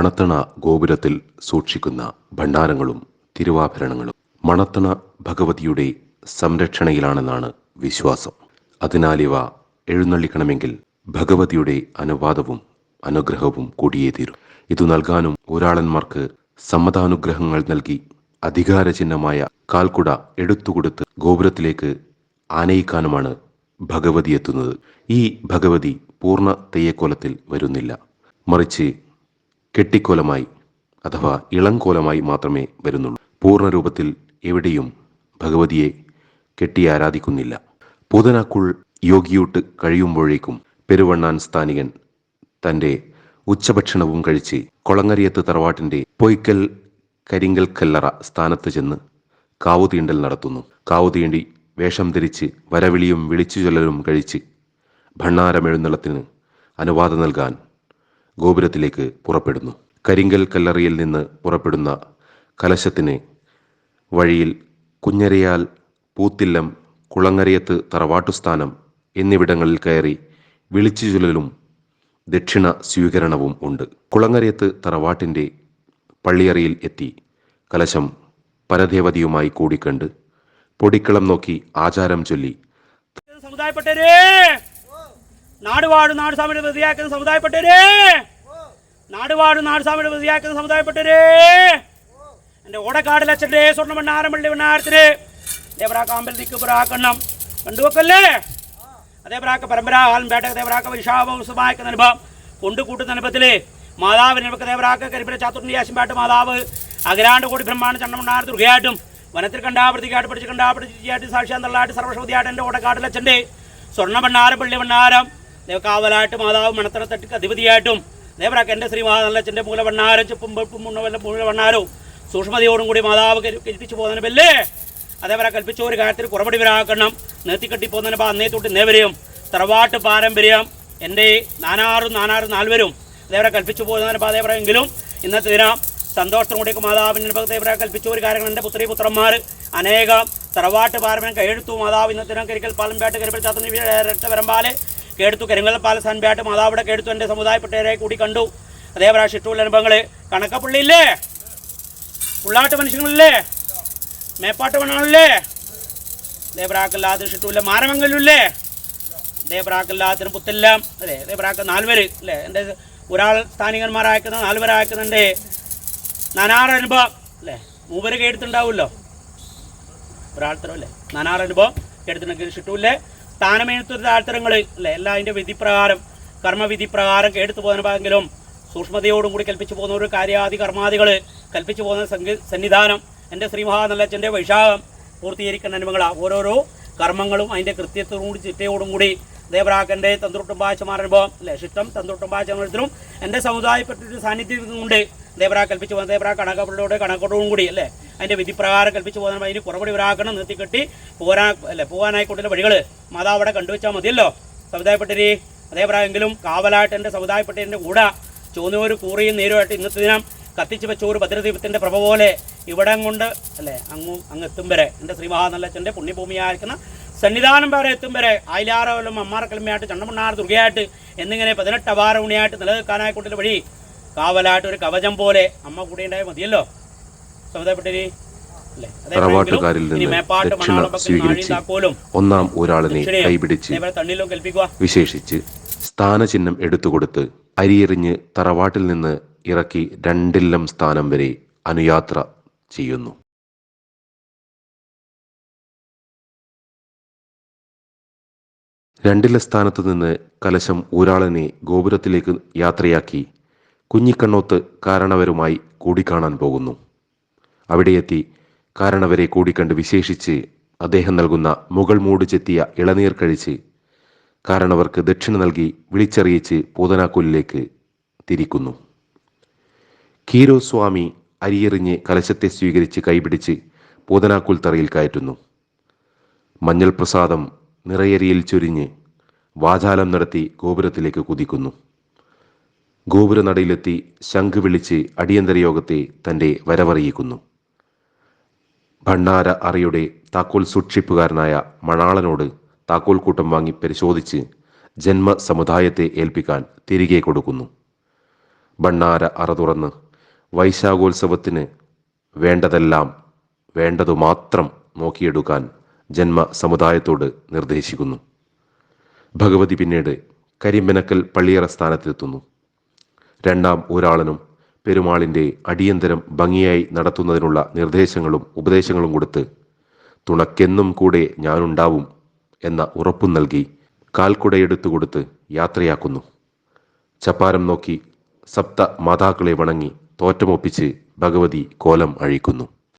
മണത്തണ ഗോപുരത്തിൽ സൂക്ഷിക്കുന്ന ഭണ്ഡാരങ്ങളും തിരുവാഭരണങ്ങളും മണത്തണ ഭഗവതിയുടെ സംരക്ഷണയിലാണെന്നാണ് വിശ്വാസം. അതിനാലിവ എഴുന്നള്ളിക്കണമെങ്കിൽ ഭഗവതിയുടെ അനുവാദവും അനുഗ്രഹവും കൂടിയേ തീരും. ഇതു നൽകാനും ഊരാളന്മാർക്ക് സമ്മതാനുഗ്രഹങ്ങൾ നൽകി അധികാരചിഹ്നമായ കാൽക്കുട എടുത്തുകൊടുത്ത് ഗോപുരത്തിലേക്ക് ആനയിക്കാനുമാണ് ഭഗവതി എത്തുന്നത്. ഈ ഭഗവതി പൂർണ തെയ്യക്കോലത്തിൽ വരുന്നില്ല. മറിച്ച് കെട്ടിക്കോലമായി അഥവാ ഇളങ്കോലമായി മാത്രമേ വരുന്നുള്ളൂ. പൂർണ രൂപത്തിൽ എവിടെയും ഭഗവതിയെ കെട്ടി ആരാധിക്കുന്നില്ല പൂതനാക്കുൾ യോഗിയൂട്ട് കഴിയുമ്പോഴേക്കും പെരുവണ്ണാൻ സ്ഥാനികൻ തന്റെ ഉച്ചഭക്ഷണവും കഴിച്ച് കൊളങ്ങരിയത്ത് തറവാട്ടിന്റെ പൊയ്ക്കൽ കരിങ്കൽ കല്ലറ സ്ഥാനത്ത് ചെന്ന് കാവുതീണ്ടൽ നടത്തുന്നു. കാവുതീണ്ടി വേഷം ധരിച്ച് വരവിളിയും വിളിച്ചു ചൊല്ലലും കഴിച്ച് ഭണ്ണാരമെഴുന്നള്ളത്തിന് അനുവാദം നൽകാൻ ഗോപുരത്തിലേക്ക് പുറപ്പെടുന്നു. കരിങ്കൽ കല്ലറിയിൽ നിന്ന് പുറപ്പെടുന്ന കലശത്തിന് വഴിയിൽ കുഞ്ഞരയാൽ പൂത്തില്ലം കുളങ്ങരയത്ത് തറവാട്ടുസ്ഥാനം എന്നിവിടങ്ങളിൽ കയറി വിളിച്ചു ചൊല്ലലും ദക്ഷിണ സ്വീകരണവും ഉണ്ട്. കുളങ്ങരയത്ത് തറവാട്ടിന്റെ പള്ളിയറിയിൽ എത്തി കലശം പരദേവതിയുമായി കൂടിക്കണ്ട്. പൊടിക്കളം നോക്കി ആചാരം ചൊല്ലി. സമുദായപ്പെട്ടവരെ! നാടുവാട് നാടുസ്വാമിയുടെ പ്രതിയാക്കുന്ന സമുദായപ്പെട്ടവരെ! നാടുവാട് നാടുസ്വാമിയുടെ പ്രതിയാക്കുന്ന സമുദായപ്പെട്ടവരെ. എന്റെ ഓടക്കാടിൽ അച്ഛന്റെ സ്വർണ ഭണ്ണാരം പള്ളി ഭണ്ണാരത്തിന് ദേവറാക്ക അമ്പലത്തിക്ക് കണ്ടുവെക്കല്ലേ? അതേപ്രാക്ക പരമ്പര ആലമ്പേട്ട ദേവരാക്ക വിഷാവസമാക്കുന്ന അനുഭവം കൊണ്ടു കൂട്ടുന്ന അനുഭവത്തിൽ മാതാവിന് നമുക്ക് ദേവറാക്ക കരിപ്പര ചാത്തുണ്ണി ആശുമ്പാട്ട് മാതാവ്. അഖിലാണ്ട് കൂടി ബ്രഹ്മാണ്ട് ചണ്ണമണ്ണാർ ദുർഗയായിട്ടും വനത്തിൽ കണ്ടാപ്രതിക്കായിട്ട് പഠിച്ച് കണ്ടാപൃതിയായിട്ട് സാക്ഷ്യം തള്ളായിട്ട് സർവശോതിയായിട്ട് എന്റെ ഓടക്കാട്ടിൽ അച്ഛന്റെ സ്വർണ ഭണ്ണാരം പള്ളി ഭണ്ണാരം ദേവകാവലായിട്ട് മാതാവ് മണത്തറത്തട്ടിക്ക് അധിപതിയായിട്ടും ദേവറാക്ക എന്റെ ശ്രീ മാതല്ലച്ഛന്റെ മൂല ഭണ്ണാരം ചെപ്പും വെപ്പും മുന്നവല്ല മൂല ഭണ്ണാരവും സൂക്ഷ്മതയോടും കൂടി മാതാവ് കൽപ്പിച്ചു പോകുന്നതിന് ബല്ലേ അതേപോലെ കൽപ്പിച്ച ഒരു കാര്യത്തിൽ കുറവടി വരാക്കണം. നിർത്തിക്കെട്ടി പോകുന്നതിന് അപ്പോൾ അന്നേ തൊട്ട് നേവരെയും തറവാട്ട് പാരമ്പര്യം എന്റെ നാനാറും നാനാറും നാൽവരും അതേപോലെ കൽപ്പിച്ചു പോകുന്നതിന് അപ്പോൾ അതേപോലെ എങ്കിലും ഇന്നത്തെ ദിനം സന്തോഷത്തോടെ മാതാവിന്റെ ഭക്തേവരെ കൽപ്പിച്ച ഒരു കാര്യങ്ങൾ എന്റെ പുത്രി പുത്രന്മാർ അനേകം തറവാട്ട് പാരമ്പര്യം കൈയെടുത്തു മാതാവ് ഇന്നത്തെ ദിനം കരിക്കൽ പാലമ്പേട്ട് കരിപ്പൽ ചാത്തനി രക്തപരമ്പാൽ കേടുത്തു. കരിങ്ങൽപ്പാല പാല സൻപേട്ട് മാതാവിടെ കേടുത്തു. എന്റെ സമുദായപ്പെട്ടവരെ കൂടി കണ്ടു. അതേപോലെ ഷിട്ടുള്ള അനുഭവങ്ങൾ കണക്കപ്പള്ളിയില്ലേ? ഉള്ളാട്ട് മനുഷ്യങ്ങളില്ലേ? മേപ്പാട്ട് മണ്ണാണല്ലേ? ദേവറാക്കല്ലാത്ത ഷിട്ടൂല്ല മാരമംഗലില്ലേ ദേവറാക്കല്ലാത്തിന് പുത്തെല്ലാം. അതെ ദേവരാക്ക നാലുപേര് അല്ലേ? എന്റെ ഒരാൾ സ്ഥാനികന്മാരാക്കുന്ന നനാറ് അനുഭവം. അല്ലേ? മൂവര് കേടുത്തുണ്ടാവുമല്ലോ? ഒരാൾത്തരം അല്ലേ? നനാറ് അനുഭവം. കേടുത്തുണ്ടെങ്കിൽ ഷിട്ടൂല്ലേ സ്ഥാനമേഴുത്തൊരു താഴ്ത്തരങ്ങൾ അല്ലേ? എല്ലാ അതിന്റെ വിധിപ്രകാരം കർമ്മവിധി പ്രകാരം കേടുത്തു പോകുന്നവെങ്കിലും സൂക്ഷ്മതയോടും കൂടി കൽപ്പിച്ചു പോകുന്ന ഒരു കാര്യാദി കർമാദികൾ കൽപ്പിച്ചു പോകുന്ന സംഗീ സന്നിധാനം എന്റെ ശ്രീമഹാനല്ലച്ചന്റെ വൈശാഖം പൂർത്തീകരിക്കുന്ന നന്മകളാണ് ഓരോരോ കർമ്മങ്ങളും അതിന്റെ കൃത്യത്തോടും കൂടി ചിട്ടയോടും കൂടി ദേവരാക്കന്റെ തന്ത്രുട്ടും പാച്ചമാരനുഭവം അല്ലേ? ശിഷ്ടം തന്ത്രുട്ടും പാച്ചമരത്തിലും എന്റെ സമുദായപ്പെട്ടൊരു സാന്നിധ്യം കൊണ്ട് ദേവരാ കൽപ്പിച്ചു പോകുന്ന ദേവരാ കണക്കപ്പള്ളിയോടെ കണക്കോടും കൂടി അല്ലേ? അതിന്റെ വിധിപ്രകാരം കൽപ്പിച്ചു പോകാൻ അതിന് കുറപടി വരാക്കണം നിർത്തിക്കെട്ടി പോരാ അല്ലേ പോകാനായിക്കൊണ്ടുള്ള വഴികൾ അവിടെ കണ്ടുവച്ചാൽ മതിയല്ലോ. സമുദായപ്പെട്ടരി എങ്കിലും കാവലായിട്ട് എന്റെ സമുദായപ്പെട്ടതിന്റെ കൂടെ ചോന്നൂര് കൂറിയും നേരുമായിട്ട് ഇന്നത്തെ ദിനം കത്തിച്ചു വെച്ച ഒരു ഭദ്രദീപത്തിന്റെ പ്രഭ പോലെ ഇവിടം കൊണ്ട് അല്ലേ അങ്ങ് അങ്ങ് എത്തും വരെ. എന്റെ ശ്രീ മഹാനല്ലച്ചന്റെ പുണ്യഭൂമിയായിരിക്കുന്ന സന്നിധാനം വരെ എത്തും വരെ. ആയിലാറോലും അമ്മാറക്കിളമയായിട്ട് ചണ്ടമണ്ണാർ ദുർഗയായിട്ട് എന്നിങ്ങനെ പതിനെട്ട് അപാരമണിയായിട്ട് നിലനിൽക്കാനായിക്കൊണ്ടുള്ള വഴി കാവലായിട്ട് ഒരു കവചം പോലെ അമ്മ കൂടെ ഉണ്ടായാൽ മതിയല്ലോ. തറവാട്ടുകാരിൽ നിന്ന് ദക്ഷിണ സ്വീകരിച്ച് ഒന്നാം ഒരാളിനെ കൈപിടിച്ച് വിശേഷിച്ച് സ്ഥാനചിഹ്നം എടുത്തുകൊടുത്ത് അരിയെറിഞ്ഞ് തറവാട്ടിൽ നിന്ന് ഇറക്കി രണ്ടില്ലം സ്ഥാനം വരെ അനുയാത്ര ചെയ്യുന്നു. രണ്ടില സ്ഥാനത്ത് നിന്ന് കലശം ഊരാളനെ ഗോപുരത്തിലേക്ക് യാത്രയാക്കി കുഞ്ഞിക്കണ്ണോത്ത് കാരണവരുമായി കൂടിക്കാണാൻ പോകുന്നു. അവിടെയെത്തി. കാരണവരെ കൂടിക്കണ്ട് വിശേഷിച്ച് അദ്ദേഹം നൽകുന്ന മുകൾ മൂട് ചെത്തിയ ഇളനീർ കഴിച്ച് കാരണവർക്ക് ദക്ഷിണ നൽകി വിളിച്ചറിയിച്ച് പൂതനാക്കുലിലേക്ക് തിരിക്കുന്നു. കീരോ സ്വാമി അരിയെറിഞ്ഞ് കലശത്തെ സ്വീകരിച്ച് കൈപിടിച്ച് പൂതനാക്കുൽ തറയിൽ കയറ്റുന്നു. മഞ്ഞൾ പ്രസാദം നിറയരിയിൽ ചൊരിഞ്ഞ് വാചാലം നടത്തി ഗോപുരത്തിലേക്ക് കുതിക്കുന്നു. ഗോപുരനടയിലെത്തി ശംഖ് വിളിച്ച് അടിയന്തര യോഗത്തെ തന്റെ വരവറിയിക്കുന്നു. ഭണ്ണാര അറിയുടെ താക്കോൽ സൂക്ഷിപ്പുകാരനായ മണാളനോട് താക്കോൽ കൂട്ടം വാങ്ങി പരിശോധിച്ച് ജന്മ സമുദായത്തെ ഏൽപ്പിക്കാൻ തിരികെ കൊടുക്കുന്നു. ഭണ്ണാര അറ തുറന്ന് വൈശാഖോത്സവത്തിന് വേണ്ടതെല്ലാം വേണ്ടതു മാത്രം നോക്കിയെടുക്കാൻ ജന്മ സമുദായത്തോട് നിർദ്ദേശിക്കുന്നു. ഭഗവതി പിന്നീട് കരിമ്പനക്കൽ പള്ളിയറ സ്ഥാനത്തെത്തുന്നു രണ്ടാം ഊരാളനും പെരുമാളിന്റെ അടിയന്തരം ഭംഗിയായി നടത്തുന്നതിനുള്ള നിർദ്ദേശങ്ങളും ഉപദേശങ്ങളും കൊടുത്ത് തുണക്കെന്നും കൂടെ ഞാനുണ്ടാവും എന്ന ഉറപ്പും നൽകി കാൽക്കുടയെടുത്തു കൊടുത്ത് യാത്രയാക്കുന്നു. ചപ്പാരം നോക്കി സപ്ത മാതാക്കളെ വണങ്ങി തോറ്റമൊപ്പിച്ച് ഭഗവതി കോലം അഴിക്കുന്നു.